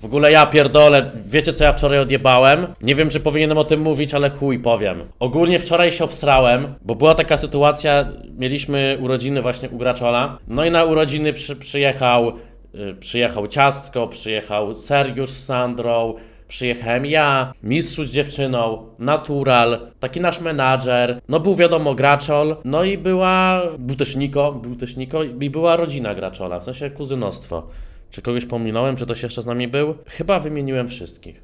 W ogóle ja pierdolę, wiecie co ja wczoraj odjebałem? Nie wiem, czy powinienem o tym mówić, ale chuj powiem. Ogólnie wczoraj się obsrałem, bo była taka sytuacja, mieliśmy urodziny właśnie u Graczola, no i na urodziny przy, przyjechał, y, przyjechał Ciastko, przyjechał Sergiusz z Sandrą, Przyjechałem ja, mistrzu z dziewczyną, natural, taki nasz menadżer, no był wiadomo Graczol, no i była, był też Niko, był też Niko i była rodzina Graczola, w sensie kuzynostwo. Czy kogoś pominąłem, czy ktoś jeszcze z nami był? Chyba wymieniłem wszystkich.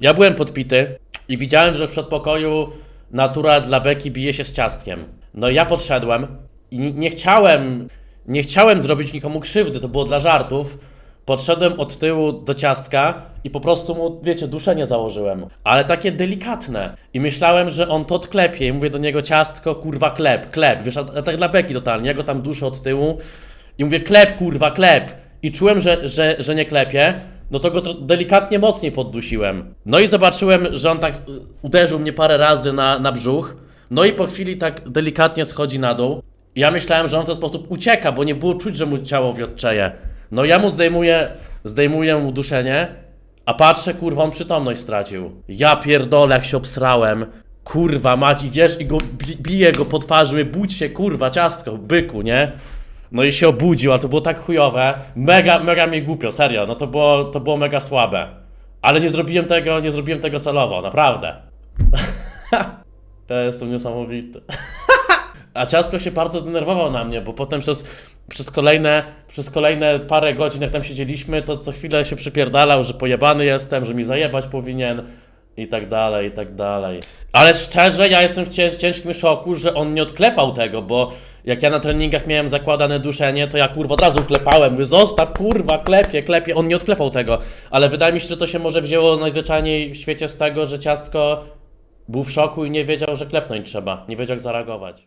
Ja byłem podpity i widziałem, że w przedpokoju natura dla Beki bije się z ciastkiem. No i ja podszedłem i nie- chciałem, nie chciałem zrobić nikomu krzywdy, to było dla żartów. Podszedłem od tyłu do ciastka i po prostu mu, wiecie, duszenie założyłem. Ale takie delikatne. I myślałem, że on to odklepie. I mówię do niego ciastko, kurwa, klep, klep. Wiesz, a, a tak dla Beki totalnie. Ja go tam duszę od tyłu i mówię, klep, kurwa, klep. I czułem, że, że, że nie klepie. No to go delikatnie mocniej poddusiłem. No i zobaczyłem, że on tak y, uderzył mnie parę razy na, na brzuch. No i po chwili tak delikatnie schodzi na dół. Ja myślałem, że on w ten sposób ucieka, bo nie było czuć, że mu ciało wiotczeje. No ja mu zdejmuję, zdejmuję mu duszenie, a patrzę, kurwa, on przytomność stracił. Ja pierdolę, jak się obsrałem. Kurwa, mać, i wiesz, i go bi- bije go po twarzy, budź się, kurwa, ciastko, byku, nie? No i się obudził, ale to było tak chujowe. Mega, mega mi głupio, serio, no to było, to było mega słabe. Ale nie zrobiłem tego, nie zrobiłem tego celowo, naprawdę. ja jestem niesamowity. A Ciasko się bardzo zdenerwował na mnie, bo potem przez, przez, kolejne, przez kolejne parę godzin, jak tam siedzieliśmy, to co chwilę się przypierdalał, że pojebany jestem, że mi zajebać powinien i tak dalej, i tak dalej. Ale szczerze, ja jestem w cię, ciężkim szoku, że on nie odklepał tego, bo jak ja na treningach miałem zakładane duszenie, to ja kurwa od razu klepałem, mówię, zostaw kurwa, klepie, klepie, on nie odklepał tego. Ale wydaje mi się, że to się może wzięło najzwyczajniej w świecie z tego, że Ciastko był w szoku i nie wiedział, że klepnąć trzeba, nie wiedział jak zareagować.